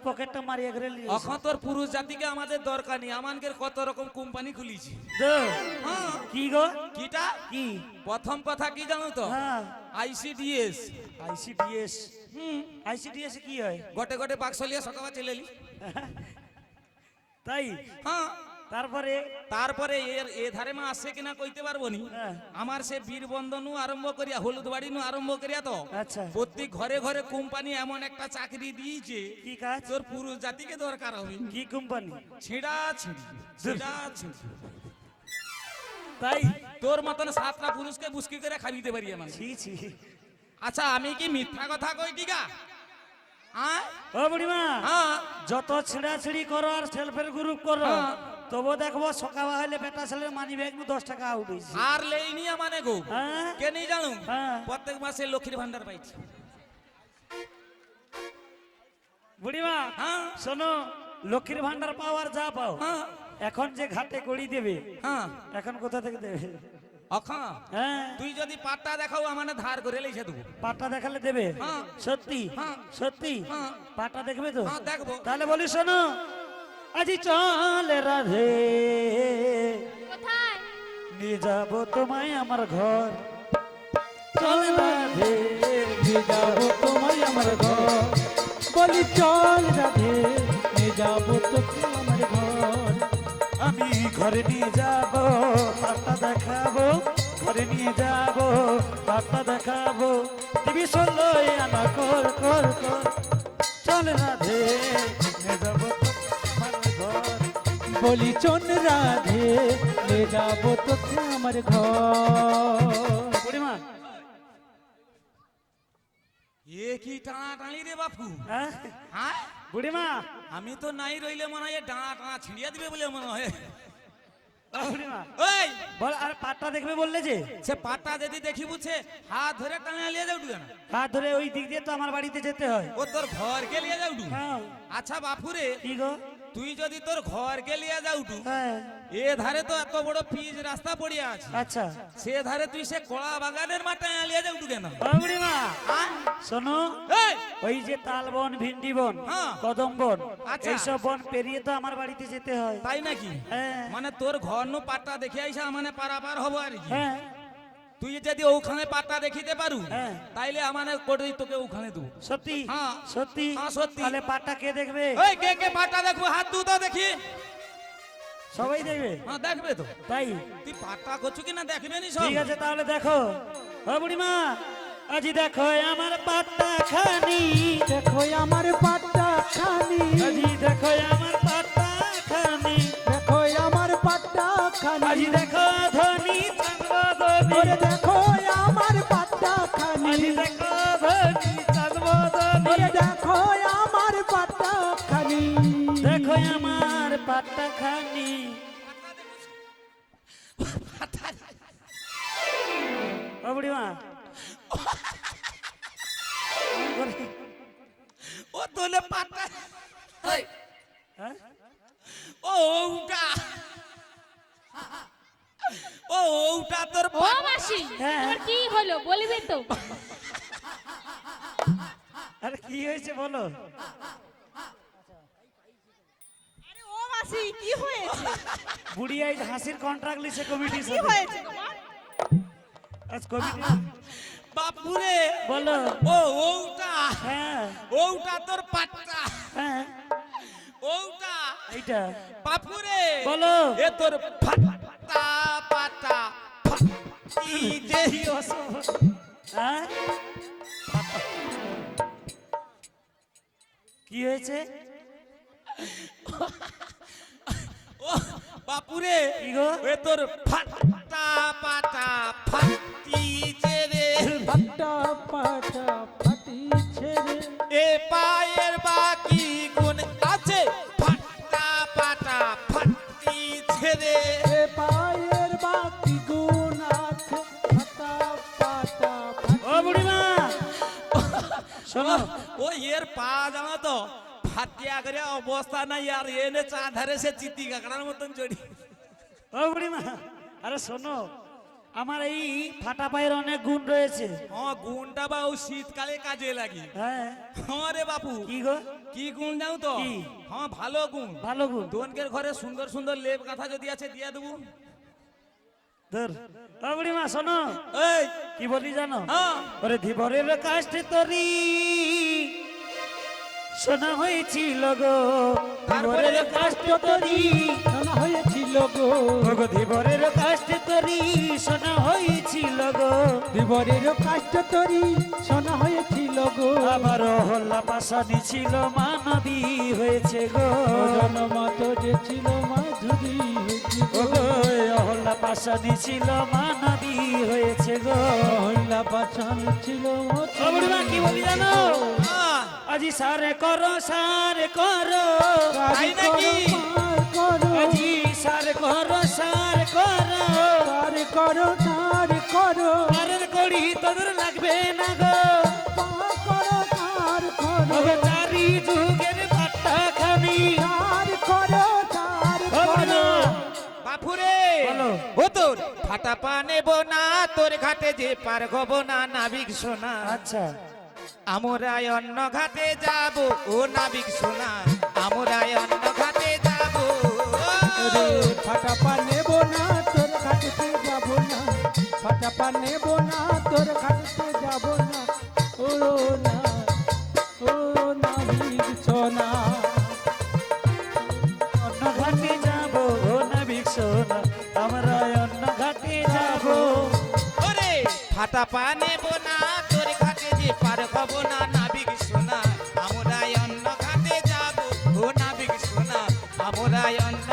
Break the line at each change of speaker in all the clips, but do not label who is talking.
পকেটটা
এখন তোর পুরুষ জাতিকে আমাদের দরকার নেই আমানকে কত রকম কোম্পানি খুলিছি হ্যাঁ।
কি গো?
কিটা?
কি?
প্রথম কথা কি জানো তো?
হ্যাঁ।
আইসিডিএস
আইসিডিএস
হুম
আইসিডিএস কি হয়?
গটে গটে বাক্সলিয়া সকালে চলে এলি
তাই?
হ্যাঁ।
তারপরে
তারপরে এর এ ধারে মা আসছে কিনা কইতে পারব নি?
হ্যাঁ।
আমার সে বীর বন্ধনু আরম্ভ করিয়া হলুদ বাড়ি নু আরম্ভ করিয়া তো।
আচ্ছা।
প্রত্যেক ঘরে ঘরে কোম্পানি এমন একটা চাকরি দিয়েছে।
কি কাজ?
তোর পুরুষ জাতিকে দরকার হবে।
কি কোম্পানি?
ছিঁড়া ছিঁড়ি ছিঁড়া ছিঁড়ি।
তাই?
তোর মতন সাতটা পুরুষকে বুসকি করে খাবিতে পারি আমার
ছি ছি।
আচ্ছা আমি কি মিথ্যা কথা কই টিকা? আয়।
ও বুড়িমা
হ্যাঁ।
যত ছিঁড়াছিড়ি করো আর সেলফের গ্রুপ করো। তবু দেখব সকাল হলে বেটা ছেলের মানি ব্যাগ নু দশ টাকা হয়েছে
আর লেই নিয়ে মানে গো?
হ্যাঁ?
কে নেই জানো
হ্যাঁ।
প্রত্যেক মাসে লক্ষ্মীর ভান্ডার পাইছি।
বুড়িমা
হ্যাঁ।
শোনো লক্ষ্মীর ভান্ডার পাওয়ার যা পাও
হ্যাঁ।
এখন যে ঘাটে গড়ি দেবে
হ্যাঁ।
এখন কোথা থেকে দেবে?
অখা।
হ্যাঁ।
তুই যদি পাট্টা দেখাও আমানে ধার করে লেছে দেবো।
পাটা দেখালে দেবে?
হ্যাঁ।
সত্যি। সত্যি?
হ্যাঁ।
পাটা দেখবে তো?
হ্যাঁ দেখব।
তাহলে বলি শোনো আজি চল রাধে। নিয়ে যাব তোমায় আমার ঘর। চল রাধে
নিয়ে যাব তোমায় আমার ঘর। বলি চল রাধে নিয়ে যাব তোকে আমার ঘর।
আমি ঘরে নিয়ে যাব পাটা দেখাবো। ঘরে নিয়ে যাব পাটা দেখাবো। টিভি শুনলো আনা কর কর কর। চল রাধে নিয়ে যাব
বলি চল রাধে নিয়ে যাব তোকে আমার ঘর।
এ কি টানা টানি রে বাপু?
হ্যাঁ?
হ্যাঁ?
বুড়িমা।
আমি তো নাই রইলে মনে হয় এ ডাঁড়া টানা ছিঁড়িয়া দিবে বলে মনে হয়। ওই!
বল আর পাটটা দেখবে বললে যে?
সে পাট্টা যদি দেখি বুঝছে হাত ধরে টানা লিয়ে যাও না?
হাত ধরে ওই দিক দিয়ে তো আমার বাড়িতে যেতে হয়।
ও তোর ঘর কে লিয়ে যাও
হ্যাঁ।
আচ্ছা বাপুরে
কি গো?
তুই যদি তোর ঘর কে লিয়ে যাও
হ্যাঁ।
এ ধারে তো এত বড় পিচ রাস্তা পড়িয়া আছে।
আচ্ছা।
সে ধারে তুই সে কলা বাগানের মাঠে লিয়ে যাও কেন?
ও বুড়িমা।
হ্যাঁ?
শোনো
এই,
ওই যে তাল বন ভিন্ডি বন
হ্যাঁ।
কদম বন
আচ্ছা।
এইসব বন পেরিয়ে তো আমার বাড়িতে যেতে হয়।
তাই নাকি?
হ্যাঁ।
মানে তোর ঘর নু পাটা দেখে আইসা মানে পারাপার হব আর কি।
হ্যাঁ।
তুই যদি ওখানে পাট্টা দেখিতে পারু
হ্যাঁ।
তাইলে আমানে করে তোকে ওখানে দেবো।
সত্যি?
হ্যাঁ।
সত্যি?
হ্যাঁ, সত্যি।
তাহলে পাটটা কে দেখবে?
ওই কে কে পাট্টা দেখব? হাত দু তো দেখি।
সবাই দেখবে?
হ্যাঁ দেখবে তো।
তাই?
তুই পাট্টা করছু কিনা দেখবে নি সব?
ঠিক আছে তাহলে দেখো। ও বুড়িমা আজি দেখো আমার পাটটা খানি।
দেখো আমার পাট্টা খানি।
আজি দেখো আমার পাটটা খানি।
দেখো আমার পাট্টা খানি।
আজি দেখো
আমার
ও বুড়িমা
ও তোলে পাট্টা
হ্যাঁ?
ও ওটা ও ওটা তোর
ও মাসি
হ্যাঁ।
তোমার কি হলো বলবে তো?
আরে কি হয়েছে বলো
আরে ও মাসি কি হয়েছে?
বুড়ি হাসির কন্ট্রাক্ট লিছে কমিটির
কি
সাথে।
হয়েছে? তোমার
আজ কমিটি
বাপুরে
বলো।
ও ওটা
হ্যাঁ।
ওটা তোর পাট্টা।
হ্যাঁ।
ওটা।
এইটা।
বাপুরে
বলো।
এ তোর ফাটা পাটা ফাটি যে
হ্যাঁ? কি হয়েছে?
ও বাপুরে? এ তোর ফাটা পাটা ফাটি যে রে।
পাট্টা পাট্টা ফাটিছে রে।
এ পায়ের বাকি গুণ আছে ফাটা পাটা ফাটিছে রে।
এ পায়ের বাকি গুণ আছে পাটা পাটা
ও বুড়িমা। শোনো।
ও এর পা জানো তো? ফাটিয়া করে অবস্থা নাই আর এনে চা ধারে সে চিতি কাকড়ার মতন চড়ি
ও বুড়িমা আরে শোনো আমার এই ফাটা পায়ের অনেক গুণ রয়েছে
হ্যাঁ গুণটা বা ও শীতকালে কাজে লাগে
হ্যাঁ
হ্যাঁ রে বাপু
কি গো
কি গুণ যাও তো? হ্যাঁ ভালো গুণ
ভালো গুণ
দোনকের ঘরে সুন্দর সুন্দর লেপ কাঁথা যদি আছে দিয়ে দেবো
ধর ও বুড়িমা শোনো
এই
কি বলি জানো ওরে ধীবরের কাষ্টে তরি শোনা হয়েছিল গো। কাষ্টে তরি
শোনা হয়েছিল গো।
ওগো ধীবরের কাষ্টে তরি শোনা হয়েছিল গো।
বিবরের কাষ্ট তরি শোনা হয়েছিল গো।
আমার হল্লা পাশানি ছিল মানবী হয়েছে গো।
জনমত যে ছিল মাধুরী হয়েছিল
হল্লা পাশানি ছিল মানবী হয়েছে গো।
মহিলা পাছান ছিল
কি বলি জানো? আজি সারে করো সারে করো। আজি সারে করো সার করো।
তার করো তার করো।
আরের কড়ি তোদের লাগবে না গো।
তার করো তার করো।
চারি যুগের পাট্টা খানি
তার করো তার করো।
বাপুরে ও তোর ফাটা পা নেব না তোর ঘাটে যে পার হব না নাবিক সোনা।
আচ্ছা।
আমরা অন্য ঘাটে যাব ও নাবিক সোনা। আমরা অন্য
ফাটা পা নেব না, তোর খাটতে যাব না। ফাটা পা নেব না, তোর খাটতে যাব না। ও না ও না সোনা
অন্য ঘাটে যাব, ও নাবিক সোনা আমরা অন্য ঘাটে যাব।
ওরে! ফাটা নেব না, তোর ঘাটে যে পার হব না নাবিক সোনা আমরা অন্য ঘাটে যাব, ও নাবিক সোনা আমরা অন্য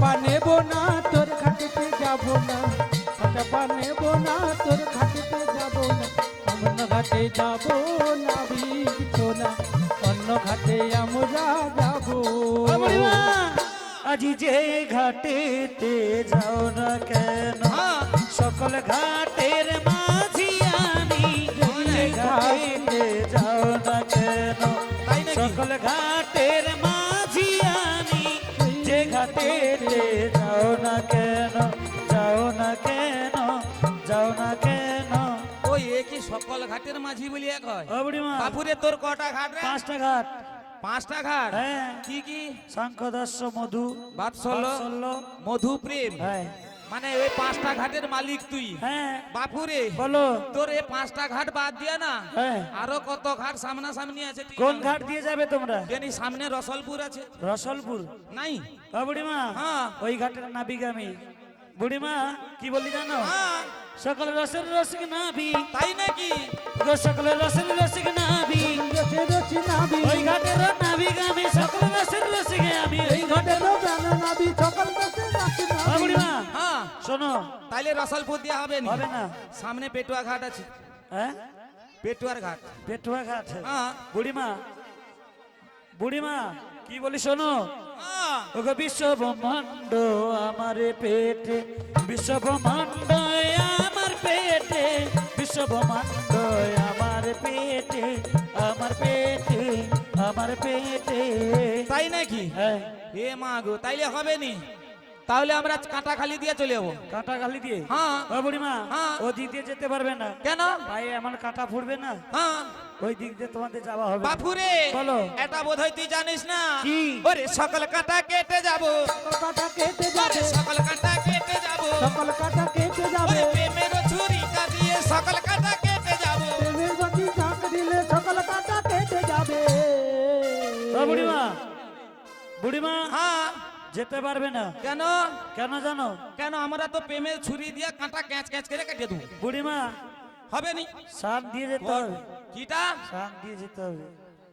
পা নেব না তোর খাটতে যাব না। ফাটা পা নেব না তোর খাটতে যাব না। অন্য ঘাটে যাব না সোনা অন্য ঘাটে আমরা যাব।
আজি যে ঘাটেতে যাও না কেন সকল ঘাটের মাঝি আমি ঘাটেতে যাও না কেন সকল ঘাটের
সকল ঘাটের মাঝি বলি এক হয়। বাপুরে তোর কটা ঘাট
পাঁচটা ঘাট।
পাঁচটা ঘাট?
হ্যাঁ।
কি কি?
শঙ্খদস্য মধু।
বাৎসল্য মধু প্রেম।
হ্যাঁ।
মানে ওই পাঁচটা ঘাটের মালিক তুই।
হ্যাঁ।
বাপুরে
বলো।
তোর এই পাঁচটা ঘাট বাদ দিয়া না? আরও কত ঘাট সামনাসামনি আছে
কোন ঘাট দিয়ে যাবে তোমরা?
জানি সামনে রসলপুর আছে।
রসলপুর?
নাই।
ও বুড়িমা
হ্যাঁ।
ওই ঘাটের নাবিক আমি। বুড়িমা কি বলি জানো?
হ্যাঁ,
সকল রসের রসিক নাবি
তাই নাকি?
গো সকল রসের রসিক নাবি ওই ঘাটের নাবিক আমি সকল রসের রসিক আমি। ওই ঘাটের
নাবি সকল রচি
বুড়িমা।
হ্যাঁ।
শোনো।
তাইলে রসলপুর দেওয়া হবে না?
হবে না।
সামনে পেটুয়া ঘাট আছে।
হ্যাঁ?
পেটুয়ার ঘাট।
পেটুয়া ঘাট
হ্যাঁ।
বুড়িমা বুড়িমা কি বলি শোনো?
হ্যাঁ,
ওগো বিশ্বব্রহ্মাণ্ড আমার পেটে বিশ্বব্রহ্মাণ্ড আমার পেটে বিশ্বব্রহ্মাণ্ড আমার পেটে আমার পেটে আমার পেটে।
তাই নাকি?
হ্যাঁ।
এ মা গো তাইলে হবে নি? তাহলে আমরা কাঁটা খালি দিয়ে চলে যাব।
কাঁটা গালি দিয়ে?
হ্যাঁ।
বুড়িমা
হ্যাঁ।
ও দিক দিয়ে যেতে পারবে না।
কেন?
ভাই এমন কাঁটা ফুটবে না?
হ্যাঁ।
ওই দিক দিয়ে তোমাদের যাওয়া হবে।
বাপুরে
বলো।
এটা বোধ হয় তুই জানিস না?
কি?
ওরে সকল কাঁটা কেটে যাব।
কাটা কেটে যাবে।
সকল কাঁটা কেটে যাব।
সকল কাটা কেটে যাবে।
ওরে প্রেমের ছুরি দিয়ে সকল কাঁটা কেটে যাব।
প্রেমের গতি ঝাঁক দিলে সকল কাটা কেটে যাবে।
বুড়িমা। বুড়িমা
হ্যাঁ।
যেতে পারবে না।
কেন?
কেন জানো?
কেন? আমরা তো প্রেমের ছুরি দিয়ে কাঁটা ক্যাচ ক্যাচ করে কেটে দেবো।
বুড়িমা
হবে নি?
সাপ দিয়ে যেতে হবে।
কিটা?
সাপ দিয়ে যেতে হবে।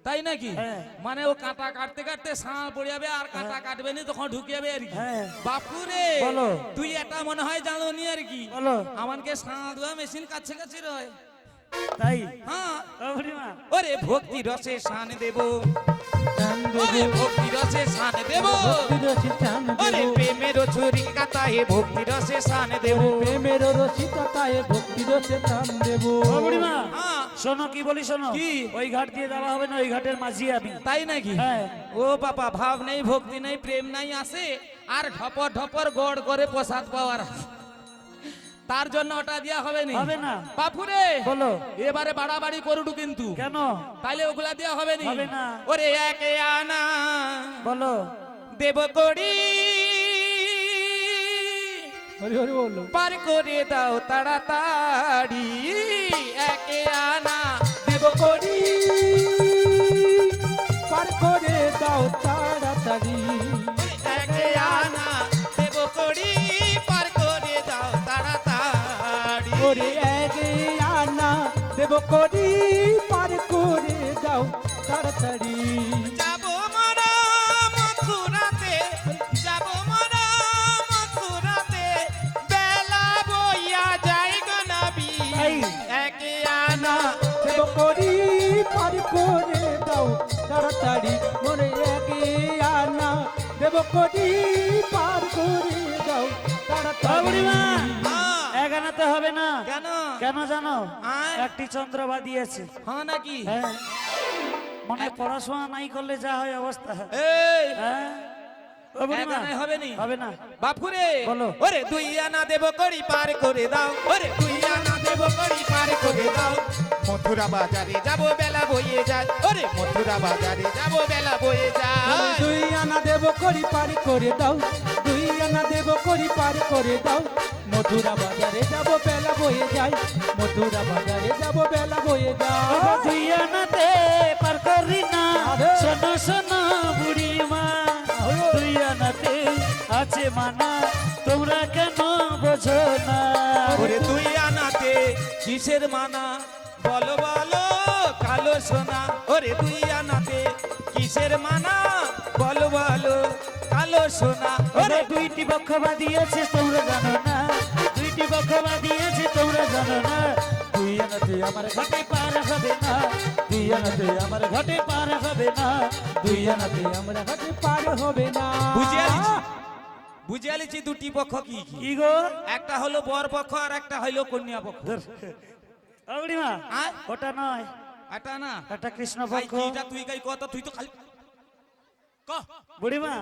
তাই নাকি?
হ্যাঁ।
মানে ও কাঁটা কাটতে কাটতে সাঁ পড়ে যাবে আর কাঁটা কাটবে না তখন ঢুকে যাবে আর কি।
হ্যাঁ।
বাপুরে
বলো।
তুই এটা মনে হয় জানো নি আর কি?
বলো।
আমাকে সাঁ দেওয়া মেশিন কাছে কাছে রয়।
তাই?
হ্যাঁ। ওরে ভক্তি রসে শান দেব। ওরে ভক্তি রসে শান দেব।
ভক্তি রসি চান
ওরে প্রেমের ছুরি কাটায় ভক্তি রসে শান দেব।
প্রেমের রসি কাটায় ভক্তি রসে চান দেবো।
বুড়িমা
হ্যাঁ।
শোনো কি বলি শোনো?
কি?
ওই ঘাট দিয়ে যাওয়া হবে না ওই ঘাটের মাঝি আমি।
তাই নাকি?
হ্যাঁ।
ও বাবা ভাব নেই ভক্তি নেই প্রেম নাই আসে। আর ঢপর ঢপর গড় করে প্রসাদ পাওয়ার। তার জন্য ওটা দেওয়া হবে না
হবে না।
বাপুরে
বলো।
এবারে বাড়াবাড়ি করুটু কিন্তু।
কেন?
তাইলে ওগুলা দেওয়া হবে না
হবে না।
ওরে একে আনা।
বলো।
দেব করি
হরি হরি বলো।
পার করে দাও তাড়াতাড়ি। একে আনা। দেব করি
পার করে দাও তাড়াতাড়ি।
একে আনা। দেব করি করি
পার করে দাও তাড়াতাড়ি।
যাব মরা মথুরাতে যাব মরা মথুরাতে বেলা বইয়া যাই গো নবী একে আনা।
দেব করি পার করে দাও তাড়াতাড়ি। ওরে এগে আনা। দেব করি পার করে দাও তাড়াতাড়ি।
হ্যাঁ।
এগানাতে হবে না।
কেন
জানো। একটি চন্দ্রবা দিয়েছে।
হ্যাঁ নাকি?
মনে পড়াশোনা নাই করলে যা হয় অবস্থা। হ্যাঁ?
হবে নি?
হবে না।
বাপুরে!
বলো।
ওরে দুই আনা দেব করি পার করে দাও। ওরে দুই আনা দেব করি পার করে দাও। মথুরা বাজারে যাব বেলা বইয়ে যায়। ওরে মথুরা বাজারে যাব বেলা বইয়ে যায়।
দুই আনা দেব করি পার করে দাও। দুই আনা দেব করি পার করে দাও। মথুরা বাজারে যাব বেলা বয়ে যায় মথুরা বাজারে যাব বেলা বয়ে
তুই আনাতে পার করি না। শোনো শোনো বুড়িমা তুই আনাতে আছে মানা। তোমরা কেন বোঝো না?
ওরে দুই আনাতে কিসের মানা? বলো বলো কালো সোনা। ওরে দুই আনাতে কিসের মানা? বলো বলো। কালো সোনা।
ওরে দুইটি পক্ষ বাদিয়েছে তোমরা জানো না। দুইটি পক্ষ বাদিয়েছে তোমরা জানো না। তুই আনাতে আমার ঘটে পার হবে না। তুই আনাতে আমার ঘটে পার হবে না।
দুই আনাতে আমরা হাতে পার হবে না।
বুঝে আলিছি? বুঝে আলিছি দুটি পক্ষ কি কি?
গো?
একটা হলো বর পক্ষ আর একটা হইল কন্যা পক্ষ।
ওটা নয়।
এটা না।
একটা কৃষ্ণ
ভাই
পক্ষ
তুই গাই কত তুই তো খালি
বুড়িমা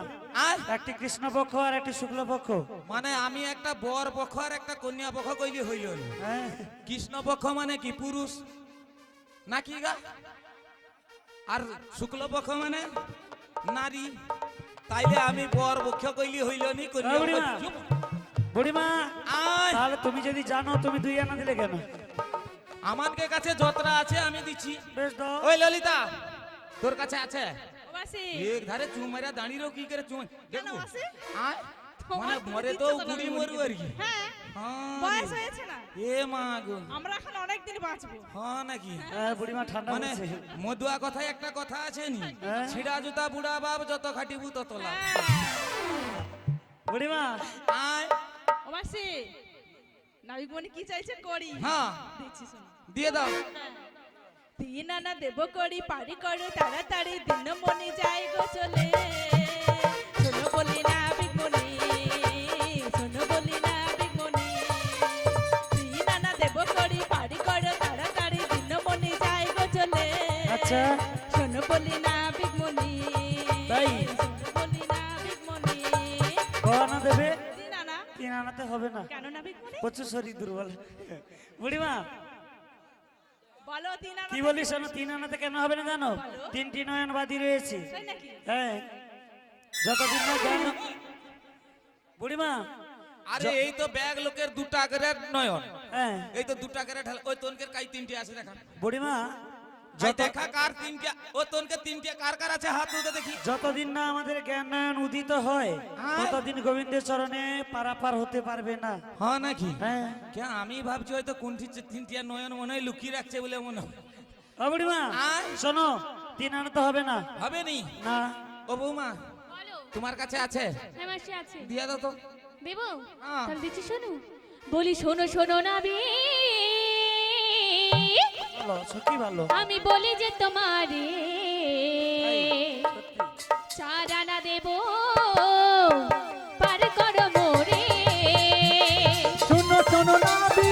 আয়
একটি কৃষ্ণ পক্ষ আর একটি শুক্ল পক্ষ।
মানে আমি একটা বর পক্ষ আর একটা কন্যা পক্ষ কইলি হইল
হ্যাঁ।
কৃষ্ণ পক্ষ মানে কি পুরুষ? নাকি গা? আর শুক্ল পক্ষ মানে নারী। তাইলে আমি বর পক্ষ কইলি হইল নি কন্যা
বুড়িমা। তাহলে তুমি যদি জানো তুমি দুই আনা দিলে কেন?
আমাদের কাছে যতটা আছে আমি দিচ্ছি।
বেশ
ওই ললিতা তোর কাছে আছে? এক ধারে চুমাইরা দাঁড়িয়ে কি করে চুমাই? আয়
তোমার
মানে মরে তো মরু আর কি?
হ্যাঁ
হ্যাঁ
বয়স হয়েছে না।
এ মা গো।
আমরা এখন অনেক দিন বাঁচবো।
হ্যাঁ নাকি?
হ্যাঁ বুড়িমা ঠান্ডা
মানে মধুয়া কথায় একটা কথা আছে নি?
হ্যাঁ।
ছিড়া জুতা বুড়া বাপ যত খাটিবু তত লাভ।
বুড়িমা।
আয়।
ও মাসি নাবিক মনে কি চাইছে করি?
হ্যাঁ।
দিচ্ছি শোনো।
দিয়ে দাও।
তিন আনা দেব করি পারি করো তাড়াতাড়ি দিন মনে যায় গো চলে। শোনো বলি না বিগমনি শোনো বলি না বিগমনি তিন আনা দেব করি পারি করো তাড়াতাড়ি দিন মনে যায় গো চলে।
আচ্ছা।
শোনো বলি না বিগমনি
তাই?
শোনো বলি না বিগমনি
ক দেবে?
তিন আনা
তিন আনাতে হবে না।
কেন না বিগমনি
প্রচুর শরীর দুর্বল। বুড়িমা
বলো তিন
কি বলিস শোনো তিন আনাতে কেন হবে না জানো? তিনটি নয়ন
বাদী রয়েছে।
হ্যাঁ। যতদিন না জ্ঞান বুড়িমা
আরে এই তো ব্যাগ লোকের দুটা করে নয়ন।
হ্যাঁ।
এই তো দুটা গ্রেট ঢাল ওই তনকের কাই তিনটি আছে দেখা
বুড়িমা
দেখা কার তিনটে ও তোনকে তিনটে কার কার আছে? হাত তুলতে দেখি।
যতদিন না আমাদের জ্ঞান উদিত হয়
হ্যাঁ।
ততদিন গোবিন্দের চরণে পারাপার হতে পারবে না।
হ্যাঁ নাকি?
হ্যাঁ।
কে আমি ভাবছি হয়তো কোনটি তিনটিয়া নয়ন মনে হয় লুকিয়ে রাখছে বলে মনে হয়।
ও বুড়িমা শোনো তিন আনাতে হবে না।
হবে নি?
না।
ও বৌমা তোমার কাছে আছে?
হ্যাঁ
দিয়ে দাও তো।
দেবো
হ্যাঁ।
তাহলে দিচ্ছি শোনো। বলি শোনো শোনো না বি
ভালো সত্যি ভালো?
আমি বলি যে তোমারে
সত্যি।
চার দেব পার করো মোরে।
শোনো শোনো নাবি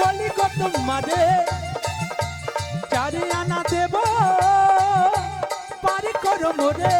বলি গো তোমারে চারি আনা দেব পারি করো মোরে।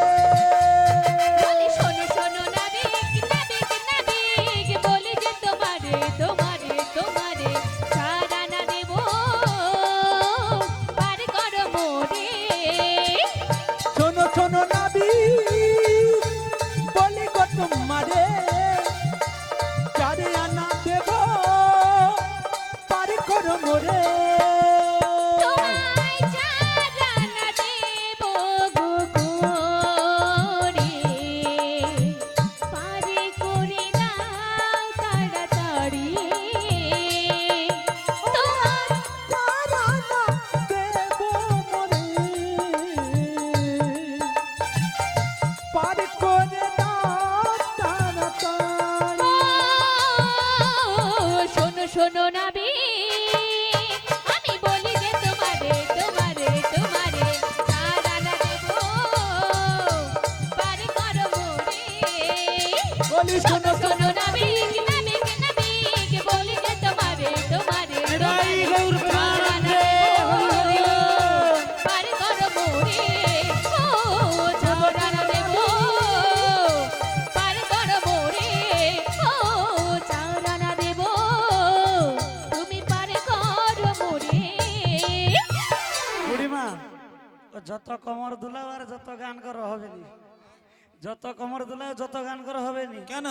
যত কমর দুলাও যত গান করো হবে নি।
কেন?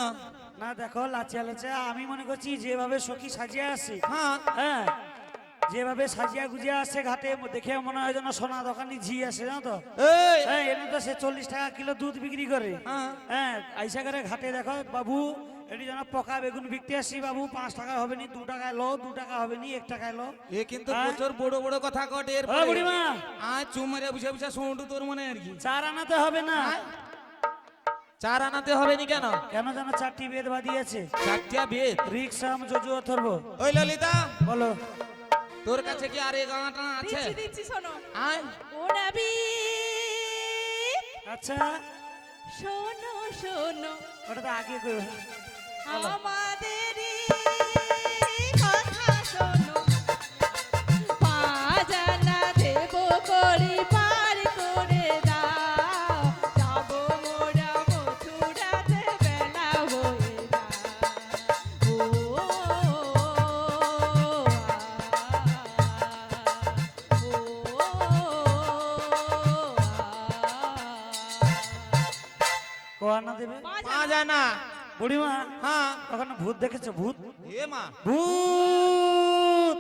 না দেখো লাচিয়া লাচিয়া আমি মনে করছি যেভাবে সখী সাজিয়ে আসে
হ্যাঁ।
হ্যাঁ যেভাবে সাজিয়া গুজিয়া আসে ঘাটে দেখে মনে হয় যেন সোনা দোকানি ঝি আসে জানো তো?
এই!
হ্যাঁ এনে তো সে চল্লিশ টাকা কিলো দুধ বিক্রি করে।
হ্যাঁ।
হ্যাঁ আইসা করে ঘাটে দেখো বাবু এটি যেন পকা বেগুন বিকতে আসি বাবু পাঁচ টাকা হবে নি দু টাকায় লো দু টাকা হবে নি এক টাকায় লো।
এ কিন্তু? প্রচুর বড় বড় কথা কটে এর
বুড়িমা।
আজ চুমারে বুঝে বুঝে শুনটু তোর মনে আর কি।
চার আনাতে হবে না।
চার আনাতে হবে নি কেন?
কেন যেন চারটি বেদ বাদিয়েছে
চারটিয়া বেদ
রিক্সাম যজু অথর্ব
ওই ললিতা।
বলো।
তোর কাছে কি আর এই গানাটা আছে?
দিচ্ছি দিচ্ছি শোনো।
আয়।
ও নাবি
আচ্ছা।
শোনো শোনো।
ওটা তো আগে
করো
আমাদেরই
বুড়িমা
হ্যাঁ।
ওখানে ভূত দেখেছ? ভূত?
এ মা।
ভূত!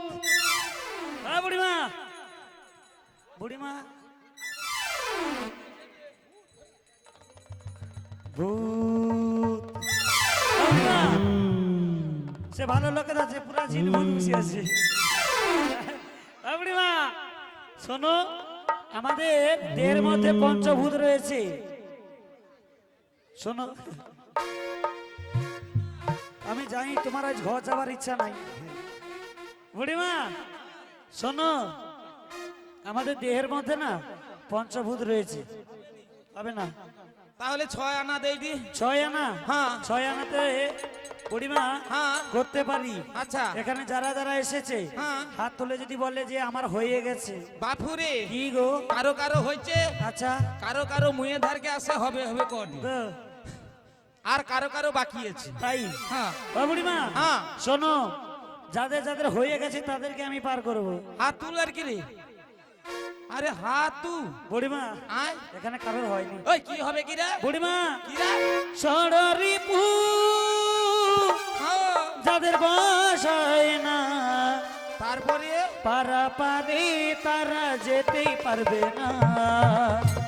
হ্যাঁ বুড়িমা। বুড়িমা। ভূত! হ্যাঁ, সে ভালো লোকের আছে পুরা জিন ভূত বসে আছে। হ্যাঁ, বুড়িমা। শোনো আমাদের দেহের মধ্যে পঞ্চভূত রয়েছে। শোনো। জানি তোমার আজ ঘর যাবার ইচ্ছা নাই। বুড়িমা শোনো আমাদের দেহের মধ্যে না পঞ্চভূত রয়েছে। হবে না?
তাহলে ছয় আনা দেই দি।
ছয় আনা?
হ্যাঁ।
ছয় আনাতে বুড়িমা
হ্যাঁ।
করতে পারি।
আচ্ছা।
এখানে যারা যারা এসেছে
হ্যাঁ।
হাত তুলে যদি বলে যে আমার হয়ে গেছে।
বাপুরে
কি গো?
কারও কারও হয়েছে।
আচ্ছা।
কারও কারও মুয়ে ধারকে আসে হবে হবে
তো,
আর কারও কারও বাকি আছে।
তাই?
হ্যাঁ।
বুড়িমা
হ্যাঁ।
শোনো যাদের যাদের হয়ে গেছে তাদেরকে আমি পার করব।
হাত তুল আর কি রে? আরে হাত তু
বুড়িমা
আয়।
এখানে কারোর হয়নি।
ওই কি হবে কি রে?
বুড়িমা
কি রে?
ষড়রিপু
হ্যাঁ,
যাদের বয়স হয় না
তারপরে?
পারা পারে তারা যেতেই পারবে না।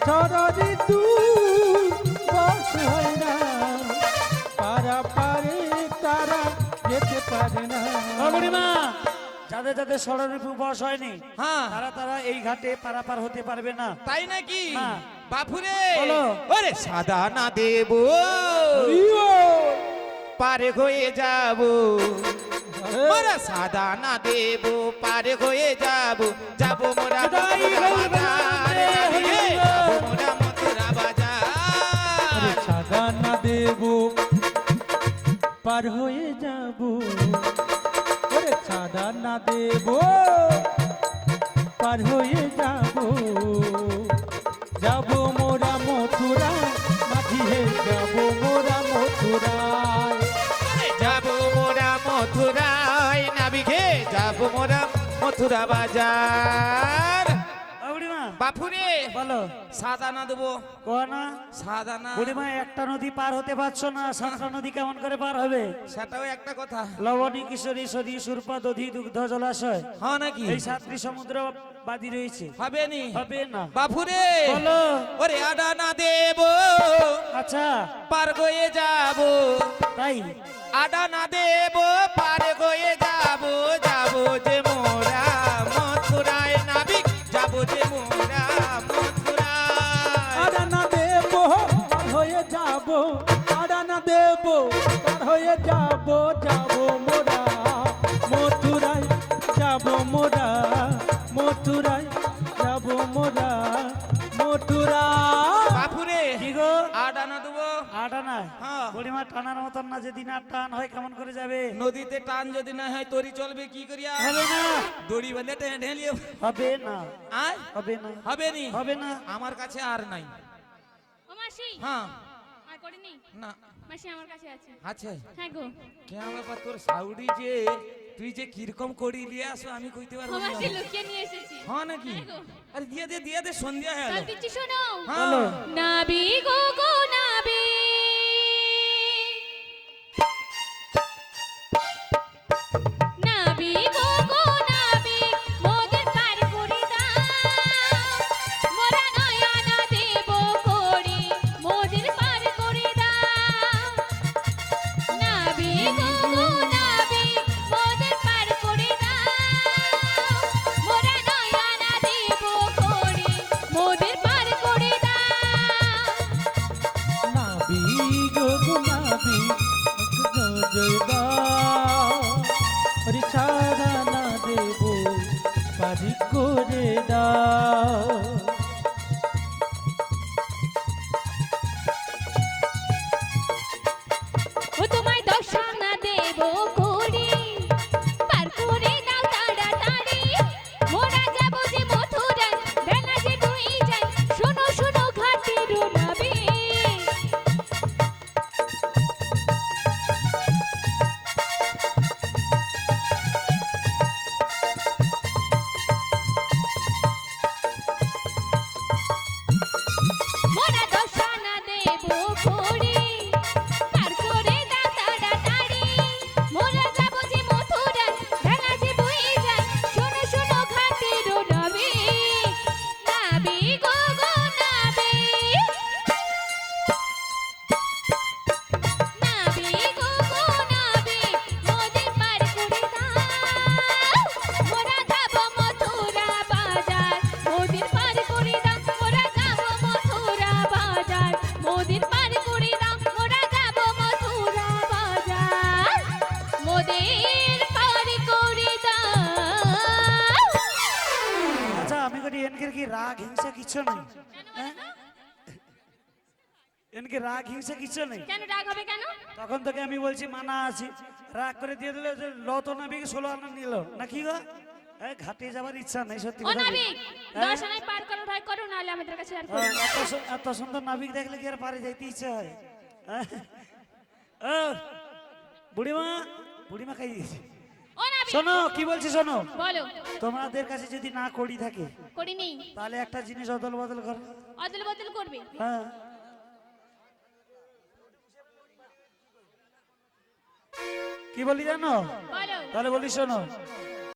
চররি তু বস হয় না।
যাদের যাদের ষড়রিপু উপবাস হয়নি
হ্যাঁ।
তারা তারা এই ঘাটে পারাপার হতে পারবে না।
তাই নাকি?
হ্যাঁ।
বাপুরে। ওরে। সাদা না দেব। পারে হয়ে যাব। ওরে সাদা না দেব। পারে হয়ে যাব। যাব মোরা
দেব, পার হয়ে যাব। যাব মোরা মথুরা মাঝি হে যাব মোরা মথুরায়।
যাব মোরা মথুরায় নাবিঘে যাব মোরা মথুরা বাজার। বাপুরে।
বলো।
সাদা না দেবো।
কোনা
সাদা না
বুড়িমা একটা নদী পার হতে পারছ না সাতটা নদী কেমন করে পার হবে?
সেটাও একটা কথা।
লবণী কিশোরী সদী সুরপা দধি দুগ্ধ জলাশয়।
হ্যাঁ নাকি?
এই সাতটি সমুদ্র বাদী রয়েছে।
হবে নি?
হবে না।
বাপুরে।
বলো।
ওরে আডা না দেব।
আচ্ছা।
পার গয়ে যাব।
তাই?
আডা না দেব পার গয়ে যাব।
হয়ে যাব যাব মোরা। মথুরায় যাব মোরা। মথুরায় যাব মোরা। মথুরা।
বাপুরে
কি গো?
আডা না দেবো।
আটা না
হ্যাঁ।
টানার মতন না যেদিন আর টান হয় কেমন করে যাবে?
নদীতে টান যদি না হয় তরি চলবে কি করিয়া?
হবে না।
দড়ি বেঁধে ঢেলিয়ে
হবে না।
আয়।
হবে না।
হবে নি?
হবে না।
আমার কাছে আর নাই।
ও মাসি।
হ্যাঁ।
আর করিনি?
না।
মাসি আমার কাছে আছে।
আছে?
হ্যাঁ গো।
কে আমার পা তোর সাউডি যে তুই যে কীরকম করি নিয়ে আসো আমি কইতে পারব না।
মাসি লুকিয়ে নিয়ে এসেছি।
হ্যাঁ নাকি?
হ্যাঁ
আরে দিয়ে দে দিয়ে দে সন্ধ্যা হয়ে গেল।
দিচ্ছি শোনো।
হ্যাঁ
নাবি গো গো নাবি। করি
এনকে কি রাগ হিংসা কিছু নেই হ্যাঁ? এনকে রাগ হিংসা কিছু নেই
কেন রাগ হবে কেন
তখন থেকে আমি বলছি মানা আছি রাগ করে দিয়ে দিলে লত নাবিক ষোলো আনা নিল না কি গো ঘাটে যাবার ইচ্ছা নেই সত্যি
ও
কথা বলি।
নাবিক? পার করো ভাই করো নাহলে আমাদের কাছে আর
ও,
করো না।
এত সুন্দর নাবিক দেখলে কি আর পারে যাইতে ইচ্ছা হয় হ্যাঁ? বুড়িমা বুড়িমা খাই দিয়েছে শোনো কি বলছি শোনো?
বলো।
তোমাদের কাছে যদি না করি থাকে
করি নেই
তাহলে একটা জিনিস অদল বদল করো।
অদল বদল করবে?
হ্যাঁ। কি বলি জানো?
বলো।
তাহলে বলি শোনো।